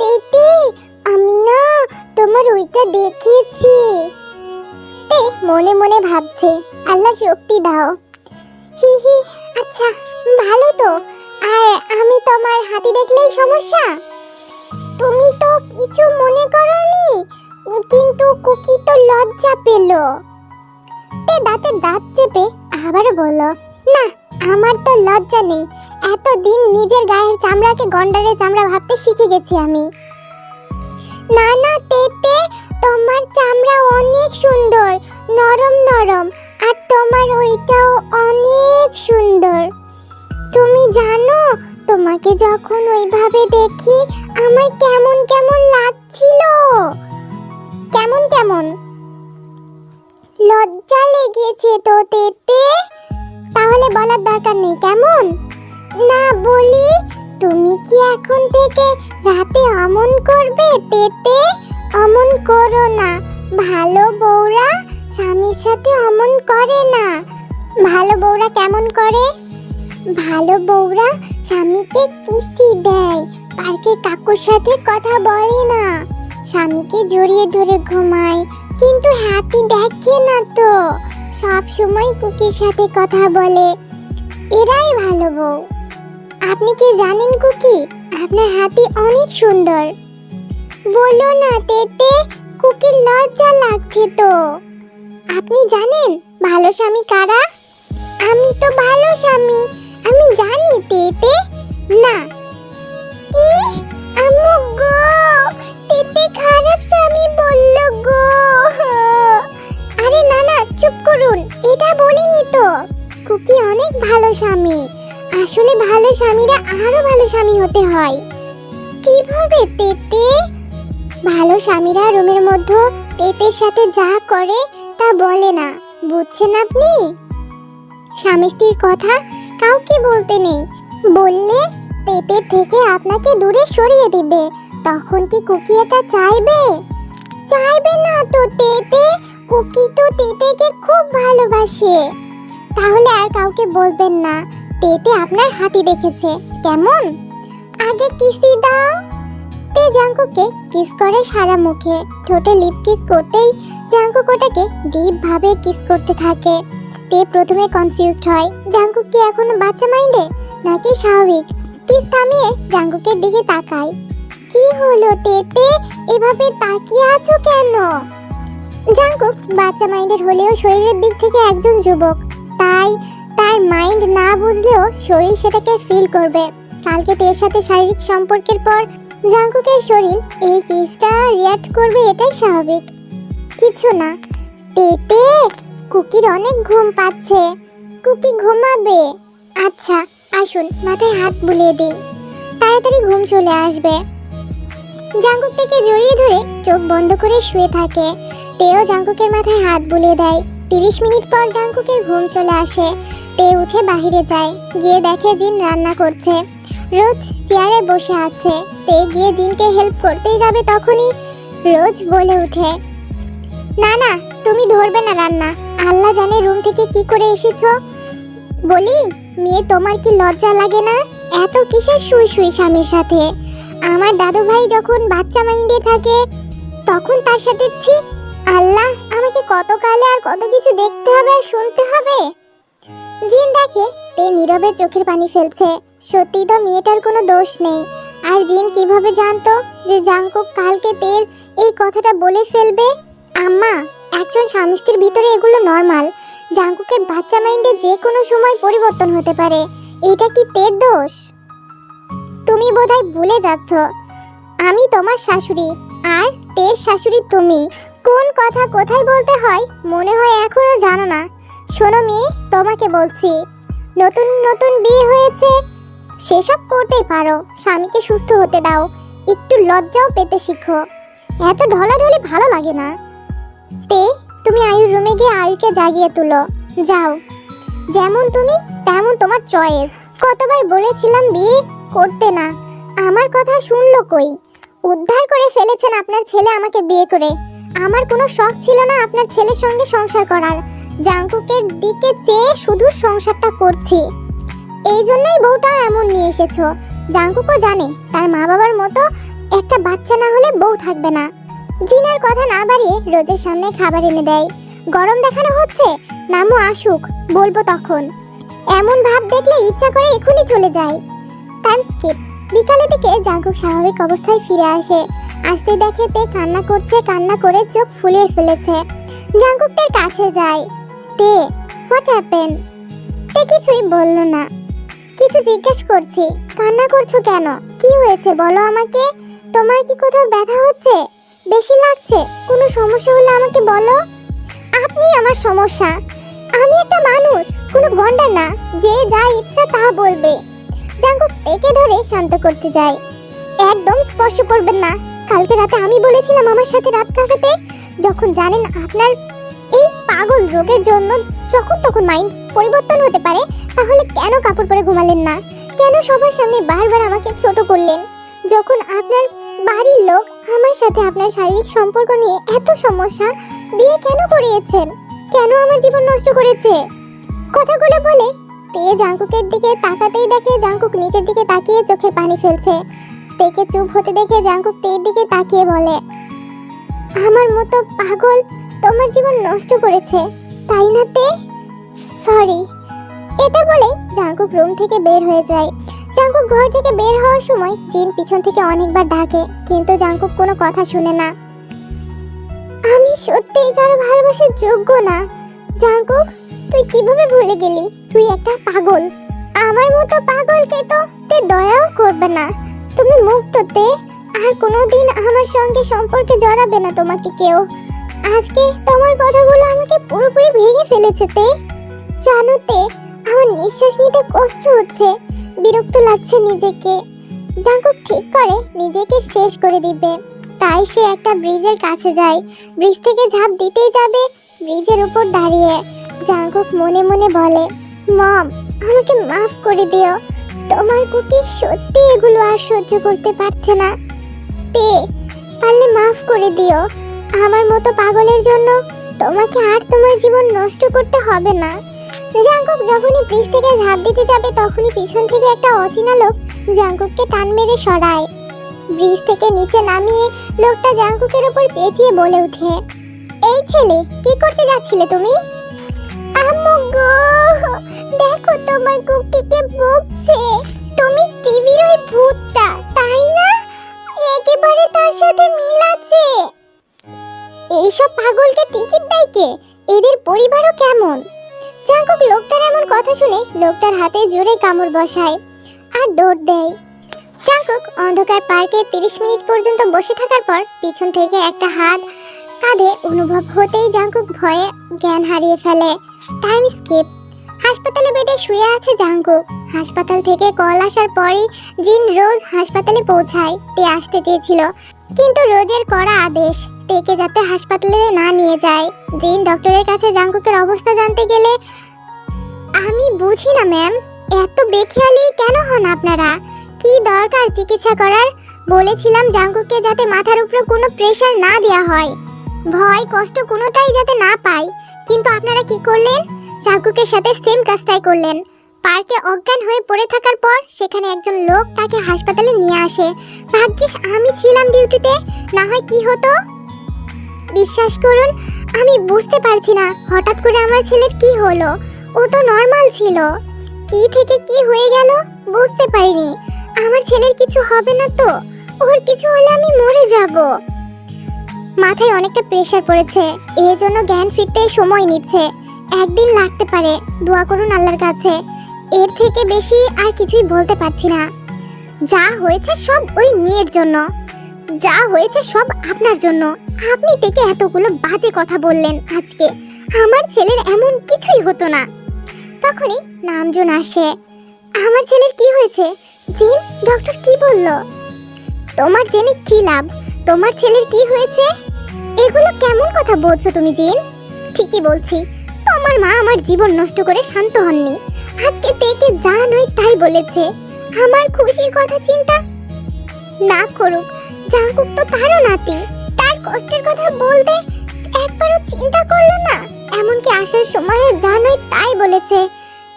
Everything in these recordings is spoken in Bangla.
তেতে আমি না তোমার ওইটা দেখেছি তে, মনে মনে ভাবছে, আল্লাহ শক্তি দাও। হি হি আচ্ছা ভালো তো। আর আমি তোমার হাতি দেখলেই সমস্যা? তুমি তো কিছু মনে করনি, কিন্তু কুকি তো লজ্জা পেল। তে, দাঁতে দাঁত চেপে আবার বলল, না আমার তো লজ্জা নেই। এত দিন নিজের গায়ের চামড়াকে গন্ডারের চামড়া ভাবতে শিখে গেছি আমি। না না, তেতে তোমার চামড়া অনেক সুন্দর, নরম নরম, আর তোমার ওইটাও অনেক সুন্দর। তুমি জানো, তোমাকে যখন ওইভাবে দেখি আমার কেমন কেমন লাগছিল। কেমন কেমন? লজ্জা লেগেছে তো তেতে? তাহলে বলার দরকার নেই, কেমন? না বলি, তুমি কি এখন থেকে রাতে অমন করবে? তেতে অমন করো না। ভালো বউরা স্বামীর সাথে অমন করে না। ভালো বউরা কেমন করে? ভালো বউরা স্বামীকে কিসি দেয়। পার্কে কাকুর সাথে কথা বলে না। স্বামীকে জড়িয়ে ধরে ঘুমায়। কিন্তু হাতি দেখে না তো। সব সময় কুকির সাথে কথা বলে। এরাই ভালো বউ। আপনি কি জানেন কুকি? আপনার হাতি অনেক সুন্দর। বলো না, তেতে কুকির লজ্জা লাগছে তো। আপনি জানেন ভালো স্বামী কারা? আমি তো ভালো স্বামী। আমি জানি তেতে। না। কি? আম্মু গো, তেতে খারাপ স্বামী বলল গো। আরে না না চুপ করুন, এটা বলিনি তো। কুকি অনেক ভালো স্বামী। আসলে ভালো স্বামীরা আরও ভালো স্বামী হতে হয়। কীভাবে তেতে? ভালো স্বামীরা রুমের মধ্যে তেতের সাথে যা করে, তা বলে না। বুঝছেন আপনি? স্বামী স্ত্রীর কথা কাউকে বলতে নেই। বললে তেতের থেকে আপনাকে দূরে সরিয়ে দিবে। তখন কি কুকি এটা চাইবে? চাইবে না তো তেতে। কুকি তো তেতেকে খুব ভালোবাসে। তাহলে আর কাউকে বলবেন না, তেতে আপনার হাতি দেখেছে, কেমন? আগে কিসি দাও। তে জাঙ্কুকে কিস করে সারা মুখে, ঠোঁটে লিপ কিস করতেই জাঙ্কুক ওটাকে ডিপ ভাবে কিস করতে থাকে। তে প্রথমে কনফিউজড হয় জাঙ্কুক কি এখনও বাচ্চা মাইন্ডে নাকি স্বাভাবিক? কিস থামিয়ে জাঙ্কুকের দিকে তাকায়। কি হলো তেতে? এভাবে তাকিয়ে আছো কেন? জাঙ্কুক, বাচ্চা মাইন্ডের হলেও শরীরের দিক থেকে একজন যুবক। তাই তার মাইন্ড না বুঝলেও শরীর সেটাকে ফিল করবে। কালকে তের সাথে শারীরিক সম্পর্কের পর জাঙ্কুকের শরীর এই কেসটা রিয়াক্ট করবে এটাই স্বাভাবিক। কিছু না, তেতে কুকির অনেক ঘুম পাচ্ছে। কুকি ঘুমাবে। আচ্ছা আসুন, মাথায় হাত বুলিয়ে দিই। তাড়াতাড়ি ঘুম চলে আসবে। জাঙ্কুক থেকে জড়িয়ে ধরে চোখ বন্ধ করে শুয়ে থাকে। তেও জাঙ্কুকের মাথায় হাত বুলিয়ে দেয়। তিরিশ মিনিট পর জাঙ্কুকের ঘুম চলে আসে। তে উঠে বাহিরে যায়, গিয়ে দেখে জিন রান্না করছে। রোজ চেয়ারে বসে আছে। তে গিয়ে জিনকে হেল্প করতেই যাবে তখনই রোজ বলে ওঠে, না না, তুমি ধরবে না রান্না। আল্লাহ জানে রুম থেকে কি করে এসেছ। বলি, মেয়ে, তোমার কি লজ্জা লাগে না? এত কিসের শুই শুই স্বামীর সাথে? আমার দাদু ভাই যখন বাচ্চা মাইন্ডে থাকে, তখন তার সাথে, ছি, আল্লাহ, আমাকে কত কালে আর কত কিছু দেখতে হবে আর শুনতে হবে? জিন দেখে, তে নীরবে চোখের পানি ফেলছে। সত্যি তো মেয়েটার কোনো দোষ নেই। আর জিন কীভাবে জানতো যে জাঙ্কুক কালকে তের এই কথাটা বলে ফেলবে? আম্মা, একজন স্বামী স্ত্রীর ভিতরে এগুলো নর্মাল। জাঙ্কুকের বাচ্চা মাইন্ডে যে কোনো সময় পরিবর্তন হতে পারে। এটা কি তের দোষ? তুমি বোধহয় ভুলে যাচ্ছ। আমি তোমার শাশুড়ি, আর তের শাশুড়ি তুমি। কোন কথা কোথায় বলতে হয় মনে হয় এখনও জানো না। শোনো মেয়ে, তোমাকে বলছি, নতুন নতুন বিয়ে হয়েছে, সেসব করতেই পারো। স্বামীকে সুস্থ হতে দাও, একটু লজ্জাও পেতে শিখো। এত ঢলাঢলি ভালো লাগে না। তে, তুমি আয়ুর রুমে গিয়ে আয়ুকে জাগিয়ে তুলো। যাও। যেমন তুমি, তেমন তোমার চয়েস। কতবার বলেছিলাম বিয়ে? করতে না। আমার কথা শুনলো কই? উদ্ধার করে ফেলেছেন আপনার ছেলে আমাকে বিয়ে করে। আমার কোনো শখ ছিল না আপনার ছেলের সঙ্গে সংসার করার। জাঙ্কুকের দিকে চেয়ে শুধু সংসারটা করছি। এই জন্যই বউটা এমন নিয়ে এসেছ। জাঙ্কুকও জানে, তার মা বাবার মতো একটা বাচ্চা না হলে বউ থাকবে না। জিনার কথা না বাড়িয়ে রোজের সামনে খাবার এনে দেয়। গরম দেখানো হচ্ছে নামও আসুক, বলব তখন। এমন ভাব দেখলে ইচ্ছা করে এখনই চলে যায়। Time skip. বিকালের দিকে জাঙ্কুক স্বাভাবিক অবস্থায় ফিরে আসে। আসতে দেখে তে কান্না করছে, কান্না করে চোখ ফুলিয়ে ফেলেছে। জাঙ্কুক কাছে যায়। তে হোয়াট হ্যাপেন তে কিছুই বলল না। কিছু জিজ্ঞেস করছি, কান্না করছ কেন? কি হয়েছে বলো আমাকে? তোমার কি কোথাও ব্যথা হচ্ছে? বেশি লাগছে? কোনো সমস্যা হলে আমাকে বলো। আপনি আমার সমস্যা। আমি একটা মানুষ, কোনো গন্ডা না। যে যা ইচ্ছা তা বলবে। জাঙ্কুক একে ধরে শান্ত করতে যায়। একদম স্পর্শ করবেন না। কালকে রাতে আমি বলেছিলাম আমার সাথে রাত কাটাতে, যখন জানেন আপনার এই পাগল রোগের জন্য যখন তখন মাইন্ড পরিবর্তন হতে পারে, তাহলে কেন কাপড় পরে ঘুমালেন না? কেন সবার সামনে বারবার আমাকে ছোট করলেন? যখন আপনার বাড়ির লোক আমার সাথে আপনার শারীরিক সম্পর্ক নিয়ে এত সমস্যা, বিয়ে কেন করিয়েছেন? কেন আমার জীবন নষ্ট করেছে? কথাগুলো বলে তে জাঙ্কুকের দিকে তাকাতেই দেখে জাঙ্কুক নিচের দিকে তাকিয়ে চোখের পানি ফেলছে। তেকে চুপ হতে দেখে জাঙ্কুক তের দিকে তাকিয়ে বলে, আমার মতো পাগল তোমার জীবন নষ্ট করেছে, তাই না তে? সরি এটা বলে জাঙ্কুক রুম থেকে বের হয়ে যায়। জাঙ্কুক ঘর থেকে বের হওয়ার সময় জিন পিছন থেকে অনেকবার ডাকে, কিন্তু জাঙ্কুক কোনো কথা শুনে না। আমি সত্যিই কারও ভালোবাসার যোগ্য না। জাঙ্কুক, তুই কীভাবে ভুলে গেলি? তুই একটা পাগল। আমার মতো পাগলকে তো তে দয়াও করবে না। তুমি মুক্ত তে, আর কোনোদিন আমার সঙ্গে সম্পর্কে জড়াবে না তোমাকে কেউ। আজকে তোমার কথাগুলো আমাকে পুরোপুরি ভেঙে ফেলেছে তে। জানো তে, আমার নিঃশ্বাস নিতে কষ্ট হচ্ছে, বিরক্ত লাগছে নিজেকে। জাঙ্কুক ঠিক করে, নিজেকে শেষ করে দিবে। তাই সে একটা ব্রিজের কাছে যায়। ব্রিজ থেকে ঝাঁপ দিতেই যাবে ব্রিজের উপর দাঁড়িয়ে। জাঙ্কুক মনে মনে বলে মম, আমাকে মাফ করে দিও। তোমার কুকি সত্যি এগুলো আর সহ্য করতে পারছে না। তে পারলে মাফ করে দিও। আমার মতো পাগলের জন্য তোমাকে আর তোমার জীবন নষ্ট করতে হবে না। জাঙ্কুক যখনই ব্রিজ থেকে ঝাঁপ দিতে যাবে, তখনই পিছন থেকে একটা অচেনা লোক জাঙ্কুককে টান মেরে সরায়। ব্রিজ থেকে নিচে নামিয়ে লোকটা জাঙ্কুকের উপর চেঁচিয়ে বলে ওঠে, এই ছেলে, কি করতে যাচ্ছিলে তুমি? একেবারে তার সাথে মিল আছে। এইসব পাগলকে টিকিট এদের পরিবারও কেমন? জাঙ্কুক লোকটার এমন কথা শুনে লোকটার হাতে জোরে কামড় বসায় আর দৌড় দেয়। জাঙ্কুক অন্ধকার পার্কে তিরিশ মিনিট পর্যন্ত বসে থাকার পর পিছন থেকে একটা হাত কাঁধে অনুভব হতেই জাঙ্কুক ভয়ে জ্ঞান হারিয়ে ফেলে। টাইম স্কিপ হাসপাতালে বেডে শুয়ে আছে জাঙ্কুক। হাসপাতাল থেকে কল আসার পরই জিন রোজ হাসপাতালে পৌঁছায়। তে আসতে চেয়েছিল, কিন্তু রোজের করা আদেশ তেকে যাতে হাসপাতালে না নিয়ে যায়। জিন ডক্টরের কাছে জাঙ্কুকের অবস্থা জানতে গেলে, আমি বুঝি না, ম্যাম। এত বেখেয়ালি কেন হন আপনারা? কি দরকার চিকিৎসা করার? বলেছিলাম জাঙ্কুককে যাতে মাথার উপরে কোনো প্রেশার না দেওয়া হয়। ভয়, কষ্ট কোনোটাই যাতে না পায় কিন্তু আপনারা কি করলেন? জাঙ্কুকের সাথে সেম কাজটাই করলেন। পার্কে অজ্ঞান হয়ে পড়ে থাকার পর সেখানে একজন লোক তাকে হাসপাতালে নিয়ে আসে। ভাগ্যিস আমি ছিলাম ডিউটিতে, না হয় কি হতো? বিশ্বাস করুন, আমি বুঝতে পারছি না হঠাৎ করে আমার ছেলের কি হলো। ও তো নর্মাল ছিল। কি থেকে কি হয়ে গেল বুঝতে পারিনি। আমার ছেলের কিছু হবে না তো? ওর কিছু হলে আমি মরে যাব। মাথায় অনেকটা প্রেশার পড়েছে। এই জন্য জ্ঞান ফিরতে সময় নিচ্ছে। একদিন লাগতে পারে, দোয়া করুন আল্লাহর কাছে। এর থেকে বেশি আর কিছুই বলতে পারছি না। যা হয়েছে সব ওই মেয়ের জন্য। যা হয়েছে সব আপনার জন্য। আপনি থেকে এতগুলো বাজে কথা বললেন আজকে। আমার ছেলের এমন কিছুই হতো না। তখনই নামজন আসে। আমার ছেলের কি হয়েছে? জিন ডক্টর কি বলল? তোমার জেনে কি লাভ? তোমার ছেলের কি হয়েছে? এগুলো কেমন কথা বলছো তুমি, জিন? ঠিকই বলছি। তোমার মা আমার জীবন নষ্ট করে শান্ত হননি। আজকে তেকে যা নয় তাই বলেছে। আমার খুশির কথা চিন্তা না করুক। জাঙ্কুক তো তারও নাতি। তার কষ্টের কথা বলতে একবারও চিন্তা করল না। এমনকি আসার সময়ে যা নয় তাই বলেছে।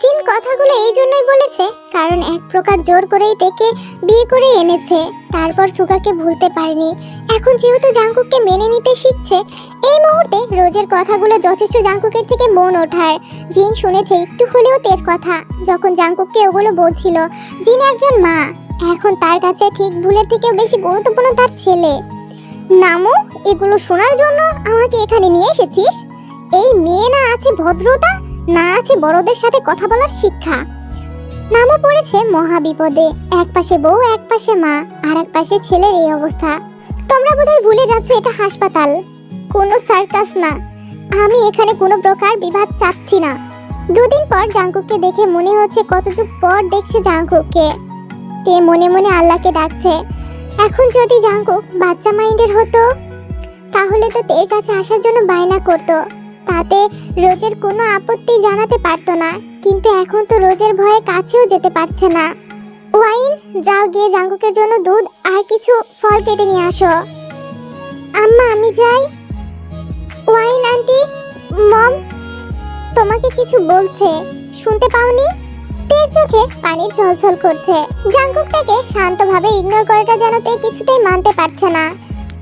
জিন কথাগুলো এই জন্যই বলেছে, কারণ এক প্রকার জোর করেই তেকে বিয়ে করে এনেছে। তারপর সুগাকে ভুলতে পারেনি। এখন যেহেতু জাঙ্কুককে মেনে নিতে শিখছে, এই মুহূর্তে রোজের কথাগুলো যথেষ্ট জাঙ্কুকের থেকে মন ওঠায় জিন শুনেছে একটু হলেও তের কথা। যখন জাঙ্কুককে ওগুলো বলছিল, জিন একজন মা। এখন তার কাছে ঠিক ভুলের থেকেও বেশি গুরুত্বপূর্ণ তার ছেলে। নামু, এগুলো শোনার জন্য আমাকে এখানে নিয়ে এসেছিস? এই মেয়ে না আছে ভদ্রতা, না আছে বড়দের সাথে কথা বলার শিক্ষা। নামও পড়েছে মহা বিপদে এক পাশে বউ, এক পাশে মা, আর এক পাশে ছেলের এই অবস্থা। তোমরা বোধহয় ভুলে যাচ্ছ এটা হাসপাতাল। কোনো সার্কাস না। আমি এখানে কোনো প্রকার বিবাদ চাচ্ছি না। দুদিন পর জাঙ্কুককে দেখে মনে হচ্ছে কত যুগ পর দেখছে জাঙ্কুককে। তে মনে মনে আল্লাহকে ডাকছে, এখন যদি জাঙ্কুক বাচ্চা মাইন্ডের হতো, তাহলে তো তের কাছে আসার জন্য বায়না করতো। তাতে রোজের কোনো আপত্তি জানাতে পারতো না। কিন্তু এখন তো রোজের ভয়ে কাছেও যেতে পারছে না। ওয়াইন, যাও গিয়ে জাঙ্গুকের জন্য দুধ আর কিছু ফল কেটে নিয়ে আসো। আম্মা, আমি যাই। ওয়াইন, আন্টি, মম, তোমাকে কিছু বলছে। শুনতে পাওনি? তের চোখে পানি ঝলঝল করছে। জাঙ্কুক তাকে শান্তভাবে ইগনোর করাটা যেন তে কিছুতেই মানতে পারছে না।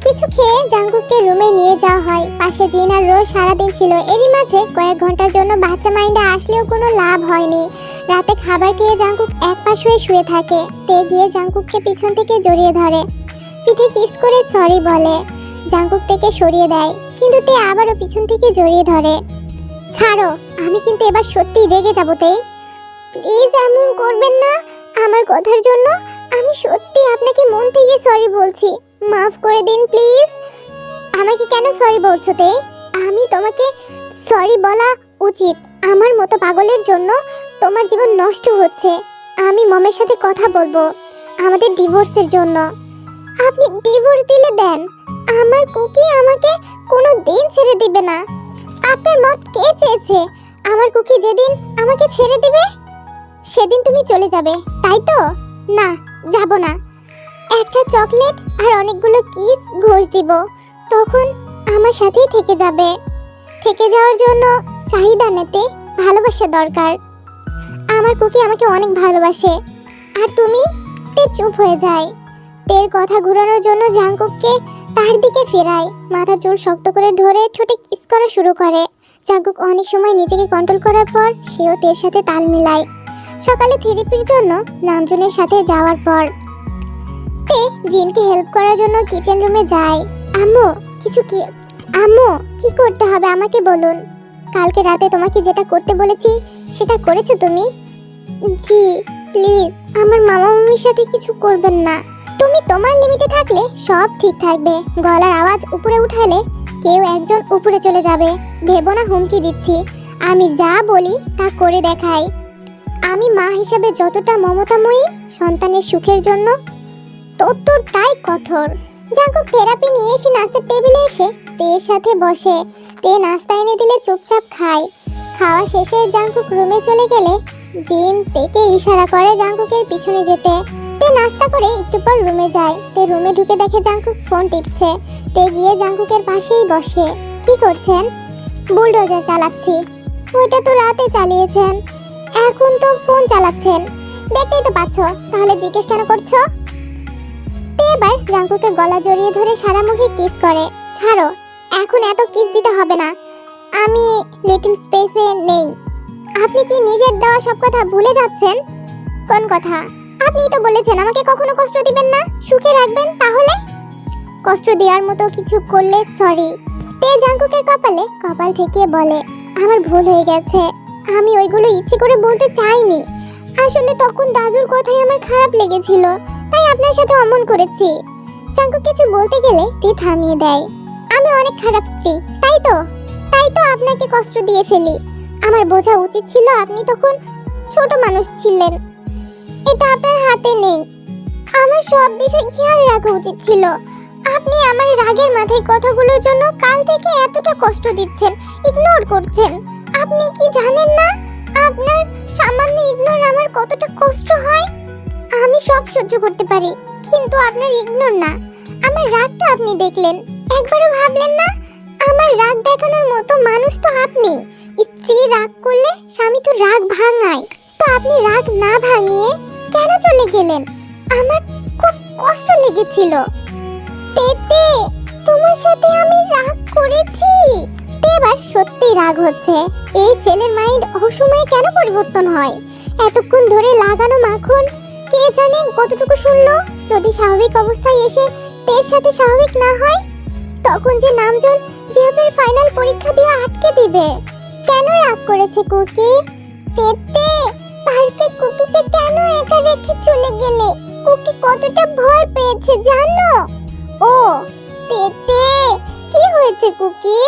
কিছু খেয়ে জাঙ্কুককে রুমে নিয়ে যাওয়া হয়। পাশে জিন আর রোজ সারাদিন ছিল। এরই মাঝে কয়েক ঘণ্টার জন্য বাচ্চা মাইন্ডে আসলেও কোনো লাভ হয়নি। রাতে খাবার খেয়ে জাঙ্কুক এক পাশ হয়ে শুয়ে থাকে। তে গিয়ে জাঙ্কুককে পিছন থেকে জড়িয়ে ধরে। পিঠে কিস করে সরি বলে। জাঙ্কুক থেকে সরিয়ে দেয়, কিন্তু তে আবারও পিছন থেকে জড়িয়ে ধরে। ছাড়ো, আমি কিন্তু এবার সত্যি রেগে যাব, তে। প্লিজ, এমন করবেন না। আমার কথার জন্য আমি সত্যি আপনাকে মন থেকে সরি বলছি। মাফ করে দিন, প্লিজ। আমাকে কেন সরি বলছো তে? আমি তোমাকে সরি বলা উচিত। আমার মতো পাগলের জন্য তোমার জীবন নষ্ট হচ্ছে। আমি মমের সাথে কথা বলব আমাদের ডিভোর্সের জন্য। আপনি ডিভোর্স দিলে দেন। আমার কুকি আমাকে কোনো দিন ছেড়ে দিবে না। আপনার মত কে চেয়েছে আমার কুকি যেদিন আমাকে ছেড়ে দিবে? সেদিন তুমি চলে যাবে, তাই তো? না, যাব না। একটা চকলেট আর অনেকগুলো কিস ঘোষ দিব। তখন আমার সাথেই থেকে যাবে। থেকে যাওয়ার জন্য চাহিদা নেতে ভালোবাসা দরকার। আমার কুকি আমাকে অনেক ভালোবাসে। আর তুমি, তে চুপ হয়ে যায়। তের কথা ঘুরানোর জন্য জাঙ্কুককে তার দিকে ফেরায়। মাথার চুল শক্ত করে ধরে ঠোঁটে কিস করা শুরু করে। জাঙ্কুক অনেক সময় নিজেকে কন্ট্রোল করার পর সেও তের সাথে তাল মিলায়। সকালে থেরাপির জন্য নামজনের সাথে যাওয়ার পর জিনকে হেল্প করার জন্য কিচেন রুমে যায়। আম্মু, কিছু কি আম্মু, কি করতে হবে আমাকে বলুন। কালকে রাতে তোমাকে যেটা করতে বলেছি, সেটা করেছ তুমি? জি প্লিজ আমার মামা মামির সাথে কিছু করবেন না। তুমি তোমার লিমিটে থাকলে সব ঠিক থাকবে। গলার আওয়াজ উপরে উঠালে কেউ একজন উপরে চলে যাবে। ভেবো না হুমকি দিচ্ছি। আমি যা বলি তা করে দেখাই। আমি মা হিসেবে যতটা মমতাময়ী, সন্তানের সুখের জন্য ততটাই কঠোর। জাঙ্কুক থেরাপি নিয়ে এসে নাস্তার টেবিলে এসে তের সাথে বসে। তে নাস্তা এনে দিলে চুপচাপ খায়। খাওয়া শেষে জাঙ্কুক রুমে চলে গেলে জিন তেকে ইশারা করে জাঙ্কুকের পিছনে যেতে। তে নাস্তা করে একটু পর রুমে যায়। তে রুমে ঢুকে দেখে জাঙ্কুক ফোন টিপছে। তে গিয়ে জাঙ্কুকের পাশেই বসে। কি করছেন? বুলডোজার চালাচ্ছি। ওইটা তো রাতে চালিয়েছেন। এখন তো ফোন চালাচ্ছেন। দেখতেই তো পাচ্ছ। তাহলে জিজ্ঞেস কেন করছ? এবার জাঙ্কুকের গলা জড়িয়ে ধরে সারা মুখে কিস করে। ছাড়ো, এখন এত কিস দিতে হবে না। আমি লিটল স্পেসে নেই। আপনি কি নিজের দেওয়া সব কথা ভুলে যাচ্ছেন? কোন কথা? আপনিই তো বলেছেন আমাকে কখনো কষ্ট দিবেন না। সুখে রাখবেন তাহলে? কষ্ট দেওয়ার মতো কিছু করলে সরি তে জাঙ্কুকের কপালে কপাল ঠেকিয়ে বলে, আমার ভুল হয়ে গেছে। আমি ওইগুলো ইচ্ছে করে বলতে চাইনি। আসলে তখন দাদুর কথাই আমার খারাপ লেগেছিল। আপনার সাথে অমন করেছি। চাঙ্কু কিছু বলতে গেলে তে থামিয়ে দেয়। আমি অনেক খারাপ স্ত্রী, তাই তো? তাই তো আপনাকে কষ্ট দিয়ে ফেলি। আমার বোঝা উচিত ছিল আপনি তখন ছোট মানুষ ছিলেন। এটা আপনার হাতে নেই। আমার সব বিষয় খেয়াল রাখা উচিত ছিল। আপনি আমার রাগের মাথায় কথাগুলোর জন্য কাল থেকে এতটা কষ্ট দিচ্ছেন ইগনোর করছেন। আপনি কি জানেন না? আপনার সামান্য ইগনোর আমার কতটা কষ্ট হয়? আমি সব সহ্য করতে পারি, কিন্তু আপনার ইগনোর না। আমার রাগটা আপনি দেখলেন। একবারও ভাবলেন না? আমার রাগ দেখানোর মতো মানুষ তো আপনি। স্ত্রী রাগ করলে স্বামী তো রাগ ভাঙায়। তো আপনি রাগ না ভাঙিয়ে কেন চলে গেলেন? আমার খুব কষ্ট লেগেছিল। তেতে, তোমার সাথে আমি রাগ করেছি। এবার সত্যি রাগ হচ্ছে। এই ছেলের মাইন্ড অসময়ে কেন পরিবর্তন হয়? এতক্ষণ ধরে লাগানো মাখন কে জানে কতটুকু শুনলো? যদি স্বাভাবিক অবস্থায় এসে তের সাথে স্বাভাবিক না হয়, তখন যে নামজন জিওপের ফাইনাল পরীক্ষা দিয়ে আটকে দিবে। কেন রাগ করেছে কুকি? তেতে, পার্কে কুকিকে কেন একা রেখে চলে গেলে? কুকি কতটা ভয় পেয়েছে, জানো? ও, তেতে, কি হয়েছে কুকি?